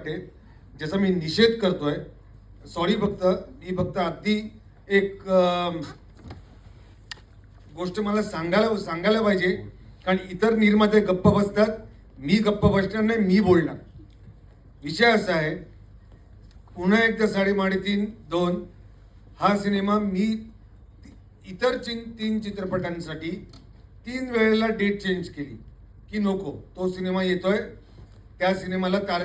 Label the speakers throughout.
Speaker 1: वाटते ज्याचा मी निषेध करतोय. सॉरी फक्त मी फक्त अगदी एक गोष्ट मला सांगायला सांगायला पाहिजे. कारण इतर निर्माते गप्प बसतात. मी गप्प बसणार नाही मी बोलणार. विषय असा आहे पुन्हा एकदा साडेमाडे तीन दोन हा सिनेमा मी इतर चिन तीन चित्रपटांसाठी तीन वेळेला डेट चेंज केली की नको तो सिनेमा येतोय. त्या सिनेमाला तार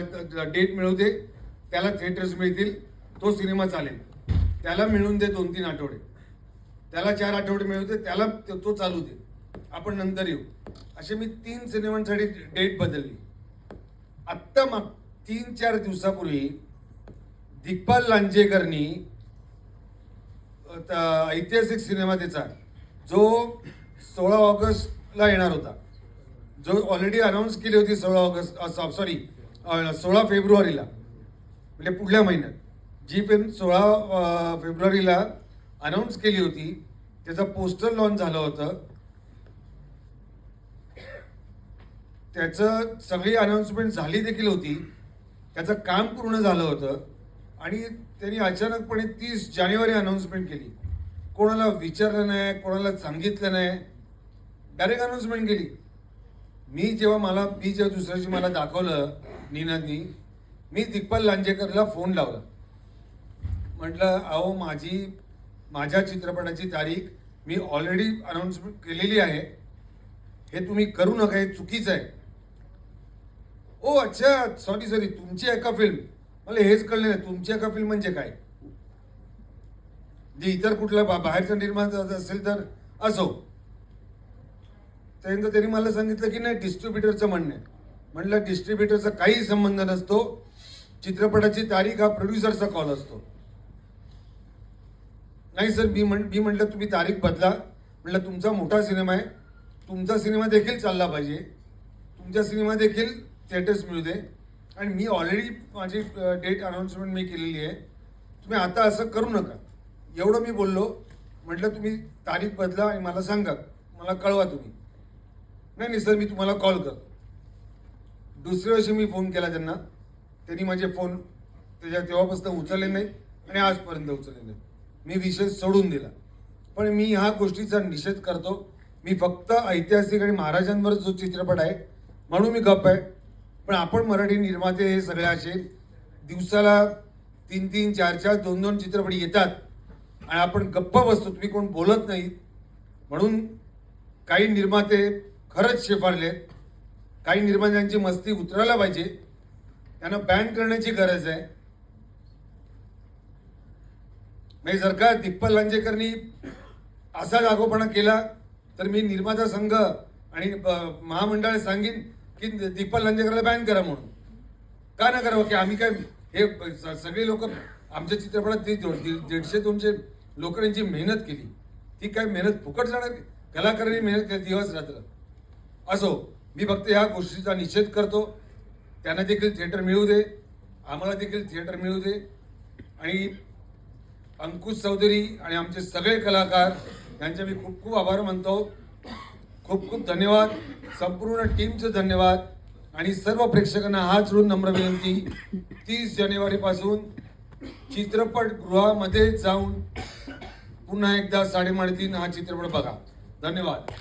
Speaker 1: डेट मिळवते त्याला थिएटर्स मिळतील तो सिनेमा चालेल. त्याला मिळून दे दोन तीन आठवडे. त्याला चार आठवडे मिळू दे त्याला तो चालू दे. आपण नंतर येऊ. असे मी तीन सिनेमांसाठी डेट बदलली. आत्ता माग तीन चार दिवसापूर्वी दिग्पाल लांजेकरनी त- ऐतिहासिक सिनेमा त्याचा जो सोळा ऑगस्टला येणार होता. जो ऑलरेडी अनाऊन्स केली होती सोळा ऑगस्ट सॉरी सोळा फेब्रुवारीला म्हणजे पुढल्या महिन्यात. जी पेन सोळा फेब्रुवारीला अनाऊन्स केली होती त्याचं पोस्टर लॉन्च झालं होतं. त्याचं सगळी अनाऊन्समेंट झाली देखील होती. त्याचं काम पूर्ण झालं होतं. आणि त्यांनी अचानकपणे तीस जानेवारी अनाऊन्समेंट केली. कोणाला विचारलं नाही कोणाला सांगितलं नाही. डायरेक्ट अनाऊन्समेंट केली. मी जेव्हा मला मी जेव्हा दुसऱ्याशी मला दाखवलं निनादनी मी दिग्पाल लांजेकरला फोन लावला. म्हटलं अहो माझी माझ्या चित्रपटाची तारीख मी ऑलरेडी अनाऊन्समेंट केलेली आहे. हे तुम्ही करू नका हे चुकीचं आहे. ओ अच्छा सॉरी सॉरी तुमची एका फिल्म मला हेच कळलं नाही तुमची एका फिल्म म्हणजे काय? जे इतर कुठला बा- बाहेरचा निर्माण असेल तर असो. त्यानंतर त्यांनी मला सांगितलं की नाही डिस्ट्रीब्युटरचं म्हणणं आहे. म्हटलं डिस्ट्रीब्युटरचा काही संबंध नसतो. चित्रपटाची तारीख हा प्रोड्युसरचा कॉल असतो. नाही सर मी म्हण मी म्हटलं तुम्ही तारीख बदला. म्हटलं तुमचा मोठा सिनेमा आहे. तुमचा सिनेमा देखील चालला पाहिजे. तुमचा सिनेमा देखील थिएटर्स मिळू दे. आणि मी ऑलरेडी माझी डेट अनाऊन्समेंट मी केलेली आहे. तुम्ही आता असं करू नका. एवढं मी बोललो. म्हटलं तुम्ही तारीख बदला आणि मला सांगा. मला कळवा तुम्ही. नाही नाही सर मी तुम्हाला कॉल कर. दुसऱ्या वर्षी मी फोन केला त्यांना. त्यांनी माझे फोन त्याच्या तेव्हापासून उचलले नाही आणि आजपर्यंत उचलले नाही मी विषय सोडून दिला. पण मी ह्या गोष्टीचा निषेध करतो. मी फक्त ऐतिहासिक आणि महाराजांवर जो चित्रपट आहे म्हणून मी गप्प आहे. पण आपण मराठी निर्माते हे सगळे असे दिवसाला तीन तीन चार चार दोन दोन चित्रपट येतात. आणि आपण गप्प बसतो. तुम्ही कोण बोलत नाही म्हणून काही निर्माते खरंच शेफारलेत काही निर्मात्यांची मस्ती उतरायला पाहिजे. त्यांना बॅन करण्याची गरज आहे. म्हणजे जर का दिप्पल लांजेकरनी असा जागोपणा केला तर मी निर्माता संघ आणि महामंडळ सांगेन की दिप्पल लांजेकरला बॅन करा म्हणून. का ना करावं? की आम्ही काय हे सगळे लोक आमच्या चित्रपटात ती दीडशे दोनशे लोकांची मेहनत केली. ती काय मेहनत फुकट जाणार? कलाकारांनी मेहनत केली दिवस रात्र असो मी फक्त या गोष्टीचा निषेध करतो. त्यांना देखील थिएटर मिळू दे आम्हाला देखील थिएटर मिळू दे. आणि अंकुश चौधरी आणि आमचे सगळे कलाकार यांचे मी खूप खूप आभार मानतो. खूप खूप धन्यवाद. संपूर्ण टीमचं धन्यवाद. आणि सर्व प्रेक्षकांना हाच ऋण नम्र विनंती. तीस जानेवारीपासून चित्रपटगृहामध्ये जाऊन पुन्हा एकदा साडेमाडे तीन हा चित्रपट बघा. धन्यवाद.